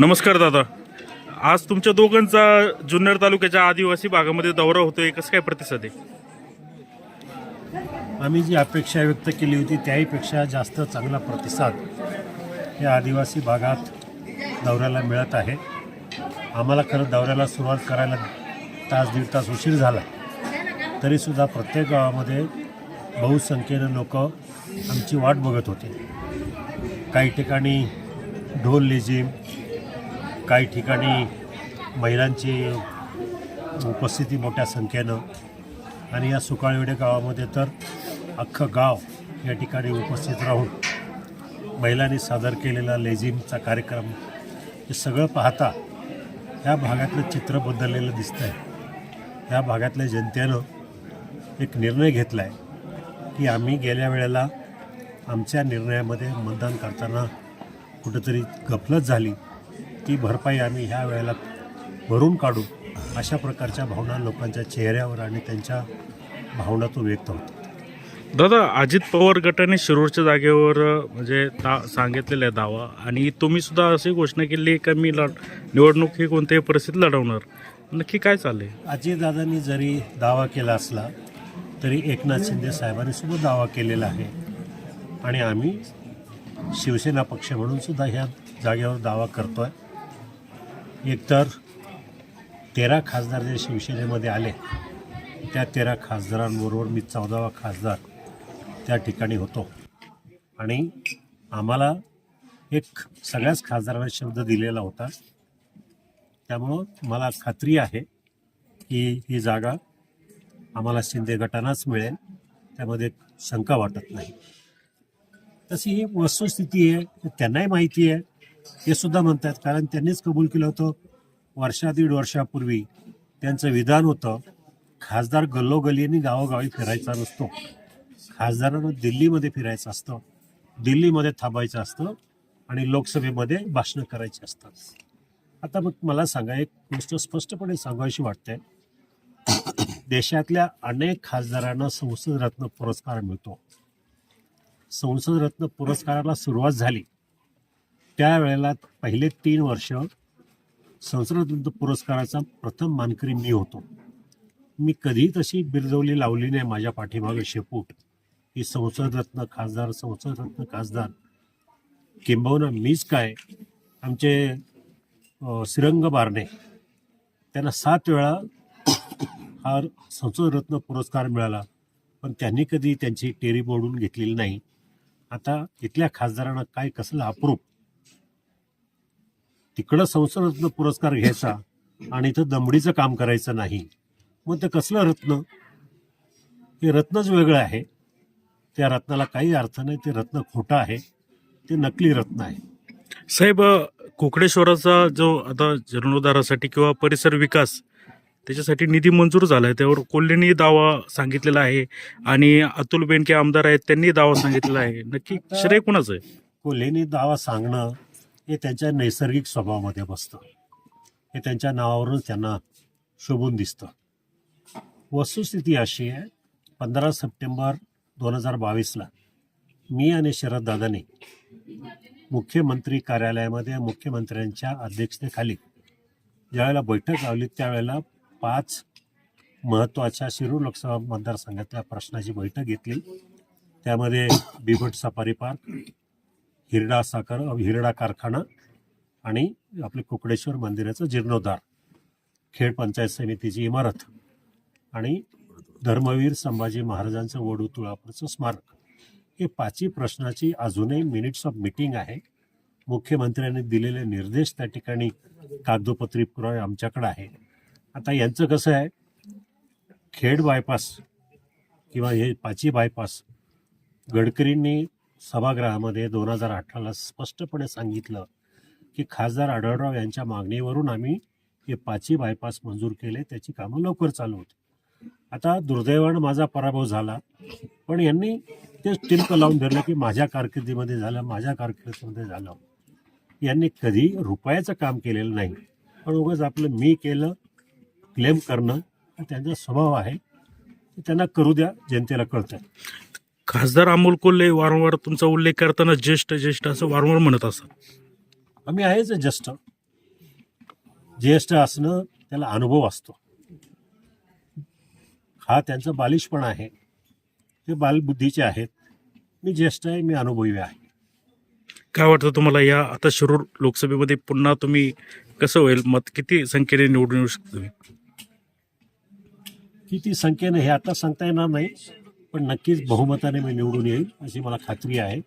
नमस्कार दादा. आज तुमच्या दोघांचा जुन्नर तालुक्याच्या आदिवासी भागामध्ये दौरा होतोय. कसं काय प्रतिसाद आहे? आम्ही जी अपेक्षा व्यक्त केली होती त्याहीपेक्षा जास्त चांगला प्रतिसाद या आदिवासी भागात दौऱ्याला मिळत आहे. आम्हाला खरं दौऱ्याला सुरुवात करायला तास दीड तास उशीर झाला. तरीसुद्धा प्रत्येक गावामध्ये बहुसंख्येनं लोक आमची वाट बघत होते. काही ठिकाणी ढोल लेझिम काही ठिकाणी महिलांची उपस्थिती मोठ्या संख्येनं. आणि या सुकाळवेडे गावामध्ये तर अख्खं गाव या ठिकाणी उपस्थित राहून महिलांनी सादर केलेला लेझिमचा कार्यक्रम हे सगळं पाहता या भागातलं चित्र बदललेलं दिसतं आहे या भागातल्या जनतेनं एक निर्णय घेतला आहे की आम्ही गेल्या वेळेला आमच्या निर्णयामध्ये मतदान करताना कुठंतरी गफलत झाली. ती भरपाई आम्ही ह्या वेळेला भरून काढू अशा प्रकारच्या भावना लोकांच्या चेहऱ्यावर आणि त्यांच्या भावनातून व्यक्त होतात दादा अजित पवार गटाने शिरूरच्या जागेवर म्हणजे दा सांगितलेला आहे दावा. आणि तुम्ही सुद्धा अशी घोषणा केली आहे का मी लढ निवडणूक ही कोणत्याही परिस्थितीत लढवणार? नक्की काय चाललंय? अजितदादांनी जरी दावा केला असला तरी एकनाथ शिंदे साहेबांनी सुद्धा दावा केलेला आहे. आणि आम्ही शिवसेना पक्ष म्हणून सुद्धा ह्या जागेवर दावा करतोय. एकतर तेरा खासदार जे शिवसेनेमध्ये आले त्या तेरा खासदारांबरोबर मी चौदावा खासदार त्या ठिकाणी होतो. आणि आम्हाला एक सगळ्याच खासदारांना शब्द दिलेला होता. त्यामुळं मला खात्री आहे की ही जागा आम्हाला शिंदे गटांनाच मिळेल त्यामध्ये शंका वाटत नाही. तशी ही वस्तुस्थिती आहे त्यांनाही माहिती आहे. हे सुद्धा म्हणतात. कारण त्यांनीच कबूल केलं होतं. वर्षा दीड वर्षापूर्वी त्यांचं विधान होतं. खासदार गल्लोगल्लीनी गावोगावी फिरायचा नसतो. खासदारांना दिल्लीमध्ये फिरायचं असतं. दिल्लीमध्ये थांबायचं असतं. आणि लोकसभेमध्ये भाषणं करायची असतात. आता मग मला सांगा एक गोष्ट स्पष्टपणे सांगावीशी वाटते. देशातल्या अनेक खासदारांना संसद रत्न पुरस्कार मिळतो. संसद रत्न पुरस्काराला सुरुवात झाली. त्यावेळेला पहिले तीन वर्ष संसद रत्न पुरस्काराचा प्रथम मानकरी मी होतो. मी कधी तशी बिरजवली लावली नाही माझ्या पाठीमागे शेपूट. की संसद रत्न खासदार संसद रत्न खासदार. किंबहुना मीच काय? आमचे अ, श्रीरंग बारणे. त्यांना सात वेळा हा संसदरत्न पुरस्कार मिळाला. पण त्यांनी कधी त्यांची टेरी मोडून घेतलेली नाही. आता इथल्या खासदारांना काय कसलं अप्रूप? तिकडं संसद रत्न पुरस्कार घ्यायचा आणि इथं दमडीचं काम करायचं नाही मग ते कसलं रत्न? हे रत्नच वेगळं आहे. त्या रत्नाला काही अर्थ नाही ते रत्न खोटं आहे ते नकली रत्न आहे. साहेब कोकडेश्वराचा जो आता जीर्णोद्धारासाठी किंवा परिसर विकास त्याच्यासाठी निधी मंजूर झाला आहे त्यावर कोल्हेंनी दावा सांगितलेला आहे आणि अतुल बेनके आमदार आहेत त्यांनी दावा सांगितलेला आहे. नक्की श्रेय कुणाचं आहे? कोल्हेनी दावा सांगणं हे त्यांच्या नैसर्गिक स्वभावामध्ये बसतं. हे त्यांच्या नावावरूनच त्यांना शोभून दिसतं. वस्तुस्थिती अशी आहे पंधरा सप्टेंबर दोन हजार बावीसला मी आणि शरद दादांनी मुख्यमंत्री कार्यालयामध्ये मुख्यमंत्र्यांच्या अध्यक्षतेखाली ज्यावेळेला बैठक लावली त्यावेळेला पाच महत्त्वाच्या शिरूर लोकसभा मतदारसंघातल्या प्रश्नाची बैठक घेतली. त्यामध्ये बिबट सफारी पार्क हिरडा साखर हिरडा कारखाना आणि आपले कुकडेश्वर मंदिराचं जीर्णोद्धार. खेड पंचायत समितीची इमारत आणि धर्मवीर संभाजी महाराजांचं वडू तुळापूरचं स्मारक. हे पाचही प्रश्नाची अजूनही मिनिट्स ऑफ मिटिंग आहे. मुख्यमंत्र्यांनी दिलेले निर्देश त्या ठिकाणी कागदोपत्री पुरावे आमच्याकडे आहे. आता यांचं कसं आहे? खेड बायपास किंवा हे पाची बायपास गडकरींनी सभागृहामध्ये दोन हजार अठराला स्पष्टपणे सांगितलं की खासदार आढळराव यांच्या मागणीवरून आम्ही हे पाचही बायपास मंजूर केले त्याची कामं लवकर चालू होती. आता दुर्दैवानं माझा पराभव झाला पण यांनी ते टिल्क लावून धरलं की माझ्या कारकिर्दीमध्ये झालं माझ्या कारकिर्दीमध्ये झालं. यांनी कधी रुपयाचं काम केलेलं नाही पण उगाच आपलं मी केलं क्लेम करणं हा त्यांचा स्वभाव आहे. त्यांना करू द्या जनतेला कळतं. खासदार अमोल कोल्हे वारंवार तुमचा उल्लेख करताना ज्येष्ठ ज्येष्ठ असं वारंवार म्हणत असतात. आम्ही आहेच जस्ट ज्येष्ठ असणं त्याला अनुभव असतो. हा त्यांचा बालिशपणा आहे. ते बालबुद्धीचे आहेत. मी ज्येष्ठ आहे मी अनुभवी आहे. काय वाटतं तुम्हाला या आता शिरूर लोकसभेमध्ये पुन्हा तुम्ही कसं होईल? मत किती संख्येने निवडून येऊ शकतो? किती संख्येने हे आता सांगता येणार नाही. पण नक्कीच बहुमताने मी निवडून येईल अशी मला खात्री आहे.